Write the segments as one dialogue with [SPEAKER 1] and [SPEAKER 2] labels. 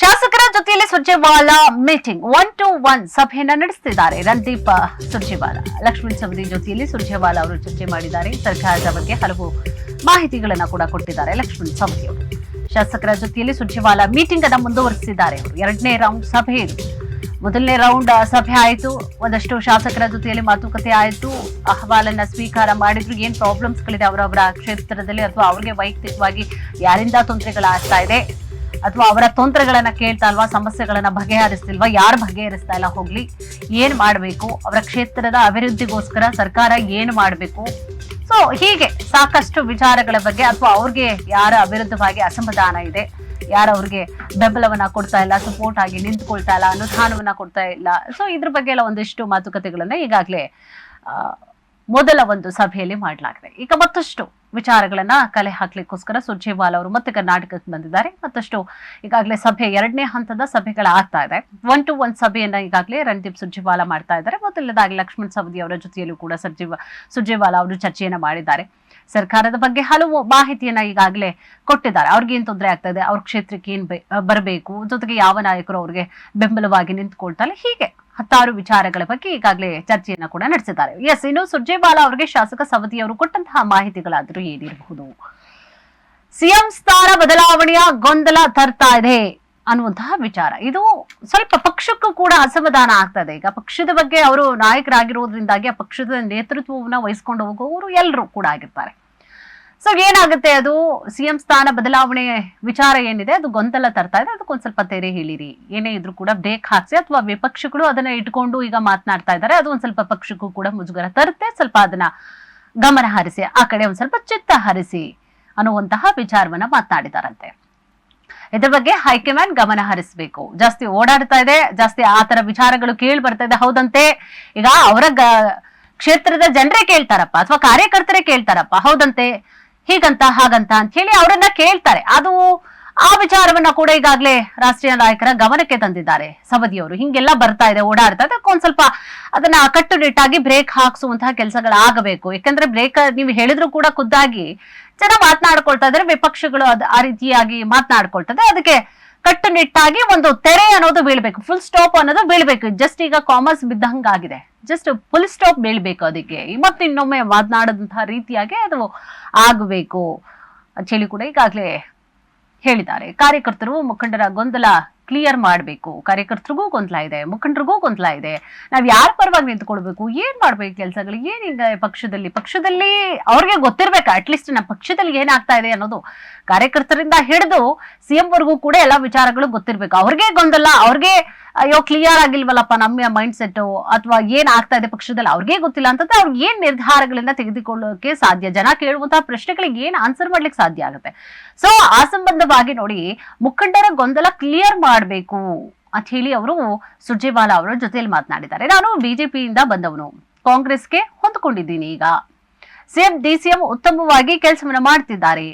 [SPEAKER 1] ಶಾಸಕರ ಜೊತೆಯಲ್ಲಿ Surjewala meeting one to one ಸಭೆಯನ್ನ ನಡೆಸುತ್ತಿದ್ದಾರೆ ರಣದೀಪ್ ಸುರ್ಜೇವಾಲ ಲಕ್ಷ್ಮಣ್ ಸವದಿ ಜೊತೆಯಲ್ಲಿ ಸುರ್ಜೇವಾಲ ಅವರು ಚರ್ಚೆ ಮಾಡಿದ್ದಾರೆ. ಸರ್ಕಾರದ ಬಗ್ಗೆ ಹಲವು ಮಾಹಿತಿಗಳನ್ನ ಕೂಡ ಕೊಟ್ಟಿದ್ದಾರೆ ಲಕ್ಷ್ಮಣ್ ಸವದಿ ಅವರು. ಶಾಸಕರ ಜೊತೆಯಲ್ಲಿ ಸುರ್ಜೇವಾಲ ಮೀಟಿಂಗ್ ಅನ್ನ ಮುಂದುವರಿಸಿದ್ದಾರೆ ಅವರು. ಎರಡನೇ ರೌಂಡ್ ಸಭೆ ಮೊದಲನೇ ರೌಂಡ್ ಸಭೆ ಆಯಿತು. ಒಂದಷ್ಟು ಶಾಸಕರ ಜೊತೆಯಲ್ಲಿ ಮಾತುಕತೆ ಆಯಿತು. ಅಹವಾಲನ್ನ ಸ್ವೀಕಾರ ಮಾಡಿದ್ರು. ಏನ್ ಪ್ರಾಬ್ಲಮ್ಸ್ ಗಳಿದೆ ಅವರವರ ಕ್ಷೇತ್ರದಲ್ಲಿ ಅಥವಾ ಅವ್ರಿಗೆ ವೈಯಕ್ತಿಕವಾಗಿ ಯಾರಿಂದ ತೊಂದರೆಗಳಾಗ್ತಾ ಇದೆ? ಅಥವಾ ಅವರ ತೊಂದರೆಗಳನ್ನ ಕೇಳ್ತಾ ಇಲ್ವಾ, ಸಮಸ್ಯೆಗಳನ್ನ ಬಗೆಹರಿಸ್ತಿಲ್ವಾ, ಯಾರು ಬಗೆಹರಿಸ್ತಾ ಇಲ್ಲ, ಹೋಗ್ಲಿ. ಏನ್ ಮಾಡ್ಬೇಕು? ಅವರ ಕ್ಷೇತ್ರದ ಅಭಿವೃದ್ಧಿಗೋಸ್ಕರ ಸರ್ಕಾರ ಏನ್ ಮಾಡ್ಬೇಕು? ಸೊ ಹೀಗೆ ಸಾಕಷ್ಟು ವಿಚಾರಗಳ ಬಗ್ಗೆ ಅಥವಾ ಅವ್ರಿಗೆ ಯಾರ ಅವಿರುದ್ಧವಾಗಿ ಅಸಮಾಧಾನ ಇದೆ, ಯಾರು ಅವ್ರಿಗೆ ಬೆಂಬಲವನ್ನ ಕೊಡ್ತಾ ಇಲ್ಲ ಸಪೋರ್ಟ್ ಆಗಿ ನಿಂತ್ಕೊಳ್ತಾ ಇಲ್ಲ ಅನುದಾನವನ್ನ ಕೊಡ್ತಾ ಇಲ್ಲ. ಸೊ ಇದ್ರ ಬಗ್ಗೆ ಎಲ್ಲ ಒಂದಿಷ್ಟು ಮಾತುಕತೆಗಳನ್ನ ಈಗಾಗಲೇ ಮೊದಲ ಒಂದು ಸಭೆಯಲ್ಲಿ ಮಾಡಲಾಗಿದೆ. ಈಗ ಮತ್ತಷ್ಟು. ವಿಚಾರಗಳನ್ನ ಕಲೆ ಹಾಕ್ಲಿಕ್ಕೋಸ್ಕರ ಸುರ್ಜೇವಾಲ್ ಅವರು ಮತ್ತೆ ಕರ್ನಾಟಕಕ್ಕೆ ಬಂದಿದ್ದಾರೆ. ಮತ್ತಷ್ಟು ಈಗಾಗಲೇ ಸಭೆ ಎರಡನೇ ಹಂತದ ಸಭೆಗಳಾಗ್ತಾ ಇದೆ. ಒನ್ ಟು ಒನ್ ಸಭೆಯನ್ನ ಈಗಾಗಲೇ ರಣದೀಪ್ ಸುರ್ಜೇವಾಲ ಮಾಡ್ತಾ ಇದ್ದಾರೆ. ಮೊದಲನೇದಾಗಿ ಲಕ್ಷ್ಮಣ್ ಸವದಿ ಅವರ ಜೊತೆಯಲ್ಲೂ ಕೂಡ ಸರ್ಜೇವ, ಸುರ್ಜೇವಾಲ ಅವರು ಚರ್ಚೆಯನ್ನ ಮಾಡಿದ್ದಾರೆ. ಸರ್ಕಾರದ ಬಗ್ಗೆ ಹಲವು ಮಾಹಿತಿಯನ್ನ ಈಗಾಗಲೇ ಕೊಟ್ಟಿದ್ದಾರೆ. ಅವ್ರಿಗೆ ಏನ್ ತೊಂದರೆ ಆಗ್ತಾ ಇದೆ? ಅವ್ರ ಕ್ಷೇತ್ರಕ್ಕೆ ಏನ್ ಬರಬೇಕು? ಜೊತೆಗೆ ಯಾವ ನಾಯಕರು ಅವ್ರಿಗೆ ಬೆಂಬಲವಾಗಿ ನಿಂತ್ಕೊಳ್ತಾರೆ ಹೀಗೆ. ಹತ್ತಾರು ವಿಚಾರಗಳ ಬಗ್ಗೆ ಈಗಾಗಲೇ ಚರ್ಚೆಯನ್ನ ಕೂಡ ನಡೆಸಿದ್ದಾರೆ. ಎಸ್, ಇನ್ನು ಸುರ್ಜೇವಾಲಾ ಅವರಿಗೆ ಶಾಸಕ ಸವದಿ ಅವರು ಕೊಟ್ಟಂತಹ ಮಾಹಿತಿಗಳಾದರೂ ಏನಿರಬಹುದು? ಸಿಎಂ ಸ್ಥಾನ ಬದಲಾವಣೆಯ ಗೊಂದಲ ತರ್ತಾ ಇದೆ ಅನ್ನುವಂತಹ ವಿಚಾರ. ಇದು ಸ್ವಲ್ಪ ಪಕ್ಷಕ್ಕೂ ಕೂಡ ಅಸಮಾಧಾನ ಆಗ್ತದೆ ಈಗ ಪಕ್ಷದ ಬಗ್ಗೆ ಅವರು ನಾಯಕರಾಗಿರೋದ್ರಿಂದಾಗಿ ಆ ಪಕ್ಷದ ನೇತೃತ್ವವನ್ನ ವಹಿಸ್ಕೊಂಡು ಹೋಗುವವರು ಎಲ್ಲರೂ ಕೂಡ ಆಗಿರ್ತಾರೆ. ಸೊ ಏನಾಗುತ್ತೆ ಅದು? ಸಿಎಂ ಸ್ಥಾನ ಬದಲಾವಣೆ ವಿಚಾರ ಏನಿದೆ? ಅದು ಗೊಂದಲ ತರ್ತಾ ಇದೆ. ಅದಕ್ಕೊಂದ್ ಸ್ವಲ್ಪ ತೆರೆ ಹೇಳಿರಿ. ಏನೇ ಇದ್ರೂ ಕೂಡ ಬ್ರೇಕ್ ಹಾಕ್ಸಿ ಅಥವಾ ವಿಪಕ್ಷಗಳು ಅದನ್ನ ಇಟ್ಕೊಂಡು ಈಗ ಮಾತನಾಡ್ತಾ ಇದ್ದಾರೆ. ಅದು ಒಂದ್ ಸ್ವಲ್ಪ ಪಕ್ಷಕ್ಕೂ ಕೂಡ ಮುಜುಗರ ತರುತ್ತೆ. ಸ್ವಲ್ಪ ಅದನ್ನ ಗಮನ ಹರಿಸಿ, ಆ ಕಡೆ ಒಂದ್ ಸ್ವಲ್ಪ ಚಿತ್ತ ಹರಿಸಿ ಅನ್ನುವಂತಹ ವಿಚಾರವನ್ನ ಮಾತನಾಡಿದಾರಂತೆ. ಇದ್ರ ಬಗ್ಗೆ ಹೈಕಮಾಂಡ್ ಗಮನ ಹರಿಸಬೇಕು. ಜಾಸ್ತಿ ಓಡಾಡ್ತಾ ಇದೆ. ಜಾಸ್ತಿ ಆ ತರ ವಿಚಾರಗಳು ಕೇಳಿ ಬರ್ತಾ ಇದೆ. ಹೌದಂತೆ. ಈಗ ಅವರ ಕ್ಷೇತ್ರದ ಜನರೇ ಕೇಳ್ತಾರಪ್ಪ. ಅಥವಾ ಕಾರ್ಯಕರ್ತರೇ ಕೇಳ್ತಾರಪ್ಪ. ಹೌದಂತೆ. ಹೀಗಂತ ಹಾಗಂತ ಅಂತ ಹೇಳಿ ಅವರನ್ನ ಕೇಳ್ತಾರೆ. ಅದು ಆ ವಿಚಾರವನ್ನ ಕೂಡ ಈಗಾಗಲೇ ರಾಷ್ಟ್ರೀಯ ನಾಯಕರ ಗಮನಕ್ಕೆ ತಂದಿದ್ದಾರೆ. ಸವದಿಯವರು ಹಿಂಗೆಲ್ಲ ಬರ್ತಾ ಇದೆ, ಓಡಾಡ್ತಾ ಇದೆ. ಅದಕ್ಕೆ ಒಂದ್ ಸ್ವಲ್ಪ ಅದನ್ನ ಕಟ್ಟುನಿಟ್ಟಾಗಿ ಬ್ರೇಕ್ ಹಾಕ್ಸುವಂತಹ ಕೆಲಸಗಳಾಗಬೇಕು. ಯಾಕಂದ್ರೆ ಬ್ರೇಕ್ ನೀವು ಹೇಳಿದ್ರು ಕೂಡ ಖುದ್ದಾಗಿ ಜನ ಮಾತನಾಡ್ಕೊಳ್ತಾ ಇದ್ರೆ ವಿಪಕ್ಷಗಳು ಅದ್ ಆ ರೀತಿಯಾಗಿ ಮಾತನಾಡ್ಕೊಳ್ತದೆ ಅದಕ್ಕೆ ಕಟ್ಟುನಿಟ್ಟಾಗಿ ಒಂದು ತೆರೆ ಅನ್ನೋದು ಬೀಳ್ಬೇಕು ಫುಲ್ ಸ್ಟಾಪ್ ಅನ್ನೋದು ಬೀಳ್ಬೇಕು. ಜಸ್ಟ್ ಈಗ ಕಾಮರ್ಸ್ ಬಿದ್ದಂಗಾಗಿದೆ. ಜಸ್ಟ್ ಫುಲ್ ಸ್ಟಾಪ್ ಬೀಳ್ಬೇಕು ಅದಕ್ಕೆ. ಮತ್ತೆ ಇನ್ನೊಮ್ಮೆ ಮಾತನಾಡದಂತಹ ರೀತಿಯಾಗಿ ಅದು ಆಗಬೇಕು. ಹೇಳಿ ಕೂಡ ಈಗಾಗಲೇ ಹೇಳಿದ್ದಾರೆ. ಕಾರ್ಯಕರ್ತರು ಮುಖಂಡರ ಗೊಂದಲ ಕ್ಲಿಯರ್ ಮಾಡಬೇಕು. ಕಾರ್ಯಕರ್ತರಿಗೂ ಗೊಂದಲ ಇದೆ, ಮುಖಂಡರಿಗೂ ಗೊಂದಲ ಇದೆ. ನಾವು ಯಾರ ಪರವಾಗಿ ನಿಂತ್ಕೊಳ್ಬೇಕು? ಏನ್ ಮಾಡ್ಬೇಕು ಕೆಲಸಗಳು? ಏನ್ ಪಕ್ಷದಲ್ಲಿ? ಪಕ್ಷದಲ್ಲಿ ಅವ್ರಿಗೆ ಗೊತ್ತಿರ್ಬೇಕು ಅಟ್ಲೀಸ್ಟ್ ನಮ್ಮ ಪಕ್ಷದಲ್ಲಿ ಏನಾಗ್ತಾ ಇದೆ ಅನ್ನೋದು. ಕಾರ್ಯಕರ್ತರಿಂದ ಹಿಡಿದು ಸಿಎಂ ವರ್ಗೂ ಕೂಡ ಎಲ್ಲಾ ವಿಚಾರಗಳು ಗೊತ್ತಿರ್ಬೇಕು. ಅವ್ರಿಗೆ ಗೊಂದಲ, ಅವ್ರಿಗೆ ಅಯ್ಯೋ ಕ್ಲಿಯರ್ ಆಗಿಲ್ವಲ್ಲಪ್ಪ ನಮ್ಮ ಮೈಂಡ್ ಸೆಟ್ ಅಥವಾ ಏನ್ ಆಗ್ತಾ ಇದೆ ಪಕ್ಷದಲ್ಲಿ? ಅವ್ರಿಗೆ ಗೊತ್ತಿಲ್ಲ ಅಂತಂದ್ರೆ ಅವ್ರಿಗೆ ಏನ್ ನಿರ್ಧಾರಗಳನ್ನ ತೆಗೆದುಕೊಳ್ಳೋಕೆ ಸಾಧ್ಯ? ಜನ ಕೇಳುವಂತಹ ಪ್ರಶ್ನೆಗಳಿಗೆ ಏನ್ ಆನ್ಸರ್ ಮಾಡ್ಲಿಕ್ಕೆ ಸಾಧ್ಯ ಆಗುತ್ತೆ? ಸೊ ಆ ಸಂಬಂಧವಾಗಿ ನೋಡಿ, ಮುಖಂಡರ ಗೊಂದಲ ಕ್ಲಿಯರ್ ಮಾಡಬೇಕು ಅಂತ ಹೇಳಿ ಅವರು ಸುರ್ಜೇವಾಲಾ ಅವರ ಜೊತೆಯಲ್ಲಿ ಮಾತನಾಡಿದ್ದಾರೆ. ನಾನು ಬಿಜೆಪಿಯಿಂದ ಬಂದವನು. ಕಾಂಗ್ರೆಸ್ಗೆ ಹೊಂದ್ಕೊಂಡಿದ್ದೀನಿ ಈಗ. ಸಿಎಂ ಡಿಸಿಎಂ ಉತ್ತಮವಾಗಿ ಕೆಲಸವನ್ನು ಮಾಡ್ತಿದ್ದಾರೆ.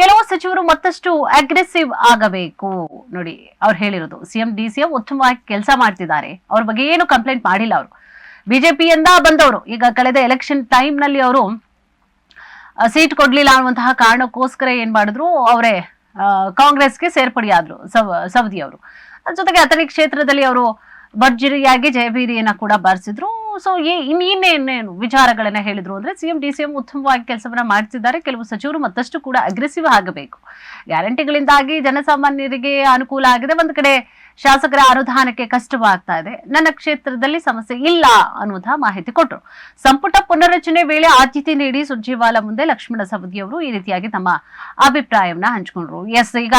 [SPEAKER 1] ಕೆಲವು ಸಚಿವರು ಮತ್ತಷ್ಟು ಅಗ್ರೆಸಿವ್ ಆಗಬೇಕು. ನೋಡಿ, ಅವ್ರು ಹೇಳಿರೋದು ಸಿಎಂ ಡಿಸಿಎಂ ಉತ್ತಮವಾಗಿ ಕೆಲಸ ಮಾಡ್ತಿದ್ದಾರೆ. ಅವ್ರ ಬಗ್ಗೆ ಏನು ಕಂಪ್ಲೇಂಟ್ ಮಾಡಿಲ್ಲ ಅವರು. ಬಿಜೆಪಿಯಿಂದ ಬಂದವರು, ಈಗ ಕಳೆದ ಎಲೆಕ್ಷನ್ ಟೈಮ್ನಲ್ಲಿ ಅವರು ಸೀಟ್ ಕೊಡ್ಲಿಲ್ಲ ಅನ್ನುವಂತಹ ಕಾರಣಕ್ಕೋಸ್ಕರ ಏನ್ ಮಾಡಿದ್ರು, ಅವರೇ ಕಾಂಗ್ರೆಸ್ಗೆ ಸೇರ್ಪಡೆಯಾದ್ರು ಸವ್, ಸವದಿ ಅವರು. ಜೊತೆಗೆ ಅಥಣಿ ಕ್ಷೇತ್ರದಲ್ಲಿ ಅವರು ಭರ್ಜರಿಯಾಗಿ ಜಯಭೀರಿಯನ್ನ ಕೂಡ ಬಾರಿಸಿದ್ರು. ಸೊ ಇನ್ನೇನೇನು ವಿಚಾರಗಳನ್ನ ಹೇಳಿದ್ರು ಅಂದ್ರೆ ಸಿಎಂ, ಡಿ ಸಿಎಂ ಉತ್ತಮವಾಗಿ ಕೆಲಸವನ್ನ ಮಾಡ್ತಿದ್ದಾರೆ. ಕೆಲವು ಸಚಿವರು ಮತ್ತಷ್ಟು ಕೂಡ ಅಗ್ರೆಸಿವ್ ಆಗಬೇಕು. ಗ್ಯಾರಂಟಿಗಳಿಂದಾಗಿ ಜನಸಾಮಾನ್ಯರಿಗೆ ಅನುಕೂಲ ಆಗಿದೆ. ಒಂದ್ ಕಡೆ ಶಾಸಕರ ಅನುದಾನಕ್ಕೆ ಕಷ್ಟವಾಗ್ತಾ ಇದೆ. ನನ್ನ ಕ್ಷೇತ್ರದಲ್ಲಿ ಸಮಸ್ಯೆ ಇಲ್ಲ ಅನ್ನುವಂತಹ ಮಾಹಿತಿ ಕೊಟ್ಟರು ಸಂಪುಟ ಪುನರ್ರಚನೆ ವೇಳೆ ಆದ್ಯತೆ ನೀಡಿ ಸುರ್ಜೇವಾಲಾ ಮುಂದೆ ಲಕ್ಷ್ಮಣ ಸವದಿ ಅವರು ಈ ರೀತಿಯಾಗಿ ತಮ್ಮ ಅಭಿಪ್ರಾಯವನ್ನ ಹಂಚಿಕೊಂಡ್ರು. ಎಸ್ ಈಗ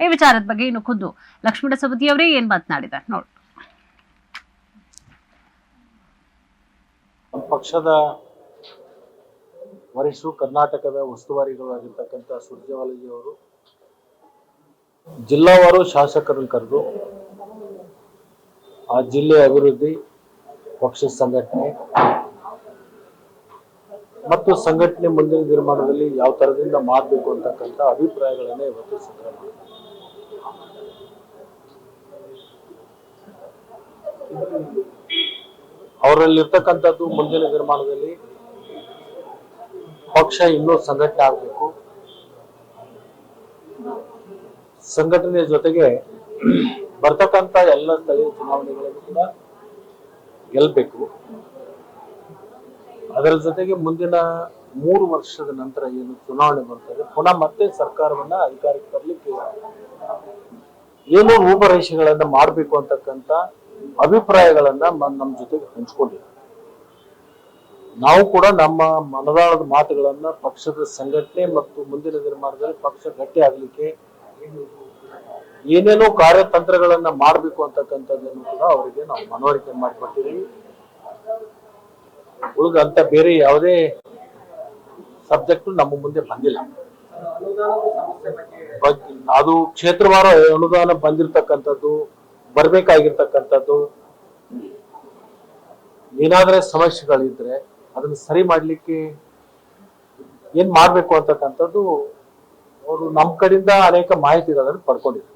[SPEAKER 1] ಈ ವಿಚಾರದ ಬಗ್ಗೆ ಇನ್ನು ಖುದ್ದು ಲಕ್ಷ್ಮಣ ಸವದಿ ಅವರೇ ಏನ್ ಮಾತನಾಡಿದ್ದಾರೆ? ನೋಡಿ.
[SPEAKER 2] ಪಕ್ಷದ ವರಿಷ್ಠರು, ಕರ್ನಾಟಕದ ಉಸ್ತುವಾರಿಗಳಾಗಿರ್ತಕ್ಕಂಥ ಸುರ್ಜೇವಾಲಾಜಿ ಅವರು, ಜಿಲ್ಲಾವಾರು ಶಾಸಕರನ್ನು ಕರೆದು ಆ ಜಿಲ್ಲೆಯ ಅಭಿವೃದ್ಧಿ ಪಕ್ಷದ ಸಂಘಟನೆ ಮತ್ತು ಸಂಘಟನೆ ಮುಂದಿನ ನಿರ್ಮಾಣದಲ್ಲಿ ಯಾವ ತರದಿಂದ ಮಾಡಬೇಕು ಅಂತಕ್ಕಂಥ ಅಭಿಪ್ರಾಯಗಳನ್ನೇ ಇವತ್ತು ಸಂಗ್ರಹ ಮಾಡಿದ್ದಾರೆ ಅವರಲ್ಲಿರ್ತಕ್ಕಂಥದ್ದು ಮುಂದಿನ ನಿರ್ಮಾಣದಲ್ಲಿ ಪಕ್ಷ ಇನ್ನೂ ಸಂಘಟನೆ ಆಗಬೇಕು. ಸಂಘಟನೆಯ ಜೊತೆಗೆ ಬರ್ತಕ್ಕಂಥ ಎಲ್ಲ ಸ್ಥಳೀಯ ಚುನಾವಣೆಗಳನ್ನು ಕೂಡ ಗೆಲ್ಲಬೇಕು ಅದರ ಜೊತೆಗೆ ಮುಂದಿನ ಮೂರು ವರ್ಷದ ನಂತರ ಏನು ಚುನಾವಣೆ ಬರ್ತದೆ, ಪುನಃ ಮತ್ತೆ ಸರ್ಕಾರವನ್ನ ಅಧಿಕಾರಕ್ಕೆ ತರಲಿಕ್ಕೆ ಏನು ರೂಪರೇಷೆಗಳನ್ನ ಮಾಡಬೇಕು ಅಂತಕ್ಕಂಥ ಅಭಿಪ್ರಾಯಗಳನ್ನ ನಮ್ಮ ಜೊತೆಗೆ ಹಂಚ್ಕೊಂಡಿದ್ದಾರೆ. ನಾವು ಕೂಡ ನಮ್ಮ ಮನದಾಳದ ಮಾತುಗಳನ್ನ ಪಕ್ಷದ ಸಂಘಟನೆ ಮತ್ತು ಮುಂದಿನ ನಿರ್ಮಾಣದಲ್ಲಿ ಪಕ್ಷ ಗಟ್ಟಿ ಆಗ್ಲಿಕ್ಕೆ ಏನೇನೋ ಕಾರ್ಯತಂತ್ರಗಳನ್ನ ಮಾಡಬೇಕು ಅಂತಕ್ಕಂಥದ್ದನ್ನು ಕೂಡ ಅವರಿಗೆ ನಾವು ಮನವರಿಕೆ ಮಾಡಿಕೊಟ್ಟಿದ್ದೀವಿ. ಉಳಿದಂತ ಬೇರೆ ಯಾವುದೇ ಸಬ್ಜೆಕ್ಟ್ ನಮ್ಮ ಮುಂದೆ ಬಂದಿಲ್ಲ. ಅದು ಕ್ಷೇತ್ರವಾರ ಅನುದಾನ ಬಂದಿರತಕ್ಕಂಥದ್ದು ಬರ್ಬೇಕಾಗಿರ್ತಕ್ಕಂಥದ್ದು ಏನಾದ್ರೆ ಸಮಸ್ಯೆಗಳಿದ್ರೆ ಅದನ್ನ ಸರಿ ಮಾಡ್ಲಿಕ್ಕೆ ಏನ್ ಮಾಡ್ಬೇಕು ಅಂತಕ್ಕಂಥದ್ದು ಅವರು ನಮ್ಮ ಕಡೆಯಿಂದ ಅನೇಕ ಮಾಹಿತಿಗಳನ್ನು ಪಡ್ಕೊಂಡಿದ್ರು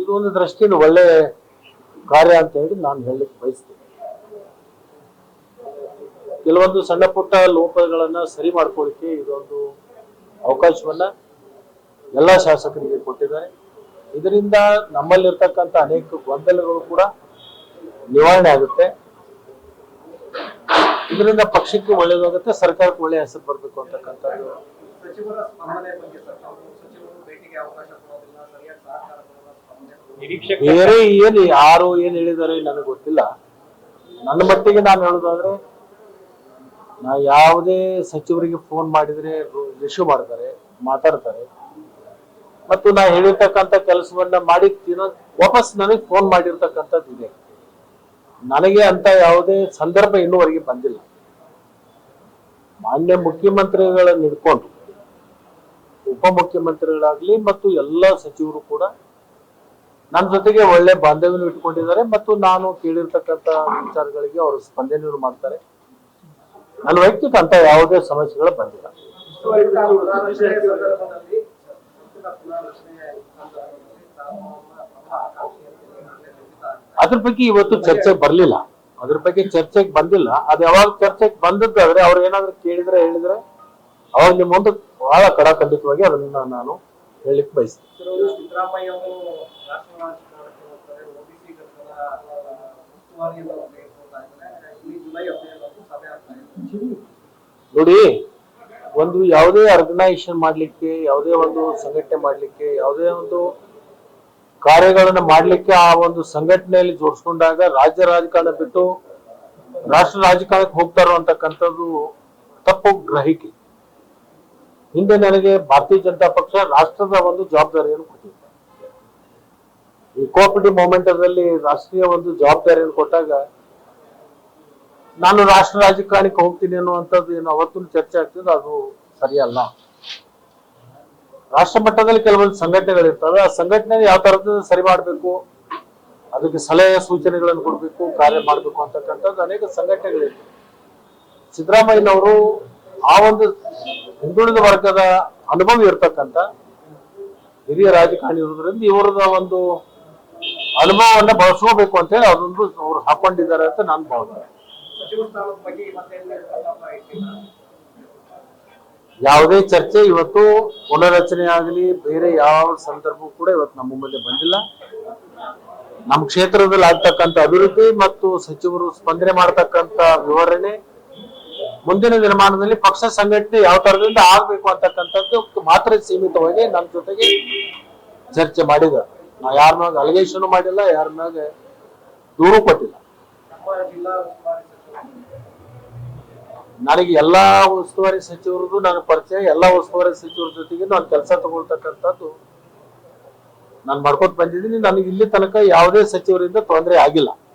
[SPEAKER 2] ಇದು ಒಂದು ದೃಷ್ಟಿಯಿಂದ ಒಳ್ಳೆ ಕಾರ್ಯ ಅಂತ ಹೇಳಿ ನಾನು ಹೇಳಲಿಕ್ಕೆ ಬಯಸ್ತೇನೆ. ಕೆಲವೊಂದು ಸಣ್ಣ ಪುಟ್ಟ ಲೋಪಗಳನ್ನ ಸರಿ ಮಾಡ್ಕೊಳ್ಳಿಕ್ಕೆ ಇದೊಂದು ಅವಕಾಶವನ್ನ ಎಲ್ಲ ಶಾಸಕರಿಗೆ ಕೊಟ್ಟಿದ್ದಾರೆ. ಇದರಿಂದ ನಮ್ಮಲ್ಲಿರ್ತಕ್ಕಂಥ ಅನೇಕ ಗೊಂದಲಗಳು ಕೂಡ ನಿವಾರಣೆ ಆಗುತ್ತೆ. ಇದರಿಂದ ಪಕ್ಷಕ್ಕೆ ಒಳ್ಳೇದಾಗುತ್ತೆ ಸರ್ಕಾರಕ್ಕೆ ಒಳ್ಳೆ ಹೆಸರು ಬರಬೇಕು ಅಂತಕ್ಕಂಥದ್ದು. ಬೇರೆ ಏನು ಯಾರು ಏನ್ ಹೇಳಿದಾರೆ ನನಗೆ ಗೊತ್ತಿಲ್ಲ. ನನ್ನ ಮಟ್ಟಿಗೆ ನಾನು ಹೇಳೋದಾದ್ರೆ ನಾ ಯಾವುದೇ ಸಚಿವರಿಗೆ ಫೋನ್ ಮಾಡಿದ್ರೆ ರಿಸೀವ್ ಮಾಡ್ತಾರೆ ಮಾತಾಡ್ತಾರೆ. ಮತ್ತು ನಾ ಹೇಳಿರ್ತಕ್ಕಂಥ ಕೆಲಸವನ್ನ ಮಾಡಿ ತಿನ್ನೋ- ವಾಪಸ್ ನನಗೆ ಫೋನ್ ಮಾಡಿರ್ತಕ್ಕಂಥದ್ದು ಇದೆ. ನನಗೆ ಅಂತ ಯಾವುದೇ ಸಂದರ್ಭ ಇನ್ನುವರೆಗೆ ಬಂದಿಲ್ಲ. ಮಾನ್ಯ ಮುಖ್ಯಮಂತ್ರಿಗಳನ್ನ ಹಿಡ್ಕೊಂಡು ಉಪಮುಖ್ಯಮಂತ್ರಿಗಳಾಗ್ಲಿ ಮತ್ತು ಎಲ್ಲ ಸಚಿವರು ಕೂಡ ನನ್ನ ಜೊತೆಗೆ ಒಳ್ಳೆ ಬಾಂಧವ್ಯನ ಇಟ್ಕೊಂಡಿದ್ದಾರೆ ಮತ್ತು ನಾನು ಕೇಳಿರ್ತಕ್ಕಂಥ ವಿಚಾರಗಳಿಗೆ ಅವರು ಸ್ಪಂದನೆಯನ್ನು ಮಾಡ್ತಾರೆ. ನನ್ನ ವೈಯಕ್ತಿಕ ಅಂತ ಯಾವುದೇ ಸಮಸ್ಯೆಗಳು ಬಂದಿಲ್ಲ. ಅದ್ರ ಬಗ್ಗೆ ಇವತ್ತು ಚರ್ಚೆ ಬರ್ಲಿಲ್ಲ. ಅದ್ರ ಬಗ್ಗೆ ಚರ್ಚೆಗೆ ಬಂದಿಲ್ಲ. ಅದು ಯಾವಾಗ ಚರ್ಚೆಗೆ ಬಂದದ್ದಾದ್ರೆ ಅವ್ರು ಏನಾದ್ರು ಕೇಳಿದ್ರೆ ಹೇಳಿದ್ರೆ ಅವಾಗ ನಿಮ್ಮ ಮುಂದೆ ಬಹಳ ಕಡಾಖಂಡಿತವಾಗಿ ಅದನ್ನ ನಾನು ಹೇಳಿಕ್ ಬಯಸ್ತೀನಿ. ನೋಡಿ ಒಂದು ಯಾವುದೇ ಆರ್ಗನೈಸೇಷನ್ ಮಾಡಲಿಕ್ಕೆ, ಯಾವುದೇ ಒಂದು ಸಂಘಟನೆ ಮಾಡಲಿಕ್ಕೆ, ಯಾವುದೇ ಒಂದು ಕಾರ್ಯಗಳನ್ನು ಮಾಡಲಿಕ್ಕೆ ಆ ಒಂದು ಸಂಘಟನೆಯಲ್ಲಿ ಜೋಡಿಸ್ಕೊಂಡಾಗ ರಾಜ್ಯ ರಾಜಕಾರಣ ಬಿಟ್ಟು ರಾಷ್ಟ್ರ ರಾಜಕಾರಣಕ್ಕೆ ಹೋಗ್ತಾರೋ ಅಂತಕ್ಕಂಥದ್ದು ತಪ್ಪು ಗ್ರಹಿಕೆ. ಹಿಂದೆ ನನಗೆ ಭಾರತೀಯ ಜನತಾ ಪಕ್ಷ ರಾಷ್ಟ್ರದ ಒಂದು ಜವಾಬ್ದಾರಿಯನ್ನು ಕೊಟ್ಟಿದೆ ಈ ಕೋಆಪರೇಟಿವ್ ಮೂಮೆಂಟದಲ್ಲಿ ರಾಷ್ಟ್ರೀಯ ಒಂದು ಜವಾಬ್ದಾರಿಯನ್ನು ಕೊಟ್ಟಾಗ ನಾನು ರಾಷ್ಟ್ರ ರಾಜಕಾರಣಕ್ಕೆ ಹೋಗ್ತೀನಿ ಅನ್ನುವಂಥದ್ದು ಏನು ಅವತ್ತು ಚರ್ಚೆ ಆಗ್ತದೆ, ಅದು ಸರಿಯಲ್ಲ. ರಾಷ್ಟ್ರ ಮಟ್ಟದಲ್ಲಿ ಕೆಲವೊಂದು ಸಂಘಟನೆಗಳಿರ್ತವೆ, ಆ ಸಂಘಟನೆ ಯಾವ ತರದ ಸರಿ ಮಾಡಬೇಕು, ಅದಕ್ಕೆ ಸಲಹೆ ಸೂಚನೆಗಳನ್ನು ಕೊಡಬೇಕು, ಕಾರ್ಯ ಮಾಡಬೇಕು ಅಂತಕ್ಕಂಥದ್ದು ಅನೇಕ ಸಂಘಟನೆಗಳಿರ್ತವೆ. ಸಿದ್ದರಾಮಯ್ಯನವರು ಆ ಒಂದು ಹಿಂದುಳಿದ ವರ್ಗದ ಅನುಭವ ಇರ್ತಕ್ಕಂಥ ಹಿರಿಯ ರಾಜಕಾರಣಿ ಇರೋದ್ರಿಂದ ಇವರದ ಒಂದು ಅನುಭವವನ್ನು ಬಳಸ್ಕೋಬೇಕು ಅಂತ ಹೇಳಿ ಅದೊಂದು ಅವ್ರು ಹಾಕೊಂಡಿದ್ದಾರೆ ಅಂತ ನಾನು ಭಾವಿಸ್ತೇನೆ
[SPEAKER 3] ಬಗ್ಗೆ
[SPEAKER 2] ಯಾವುದೇ ಚರ್ಚೆ ಇವತ್ತು ಪುನರಚನೆ ಆಗಲಿ ಬೇರೆ ಯಾವ ಸಂದರ್ಭ ಕೂಡ ಇವತ್ತು ನಮ್ಮ ಮುಂದೆ ಬಂದಿಲ್ಲ. ನಮ್ಮ ಕ್ಷೇತ್ರದಲ್ಲಿ ಆಗ್ತಕ್ಕಂಥ ಅಭಿವೃದ್ಧಿ ಮತ್ತು ಸಚಿವರು ಸ್ಪಂದನೆ ಮಾಡತಕ್ಕಂತ ವಿವರಣೆ ಮುಂದಿನ ನಿರ್ಮಾಣದಲ್ಲಿ ಪಕ್ಷ ಸಂಘಟನೆ ಯಾವ ತರದಿಂದ ಆಗ್ಬೇಕು ಅಂತಕ್ಕಂಥದ್ದು ಮಾತ್ರ ಸೀಮಿತವಾಗಿ ನಮ್ಮ ಜೊತೆಗೆ ಚರ್ಚೆ ಮಾಡಿದ. ನಾವು ಯಾರ ಮ್ಯಾಗ ಅಲಿಗೇಷನ್ ಮಾಡಿಲ್ಲ ಯಾರ ಮ್ಯಾಗ ದೂರು ಕೊಟ್ಟಿಲ್ಲ
[SPEAKER 3] ನಮ್ಮ ಜಿಲ್ಲಾ ಉಸ್ತುವಾರಿ ಸಚಿವರು
[SPEAKER 2] ನನಗೆ ಎಲ್ಲಾ ಉಸ್ತುವಾರಿ ಸಚಿವರದು ನನಗೆ ಪರಿಚಯ, ಎಲ್ಲಾ ಉಸ್ತುವಾರಿ ಸಚಿವರ ಜೊತೆಗೆ ನಾನು ಕೆಲಸ ತಗೊಳ್ತಕ್ಕಂಥದ್ದು ನಾನು ಮಾಡ್ಕೊತ ಬಂದಿದ್ದೀನಿ. ನನಗೆ ಇಲ್ಲಿ ತನಕ ಯಾವುದೇ ಸಚಿವರಿಂದ ತೊಂದರೆ ಆಗಿಲ್ಲ.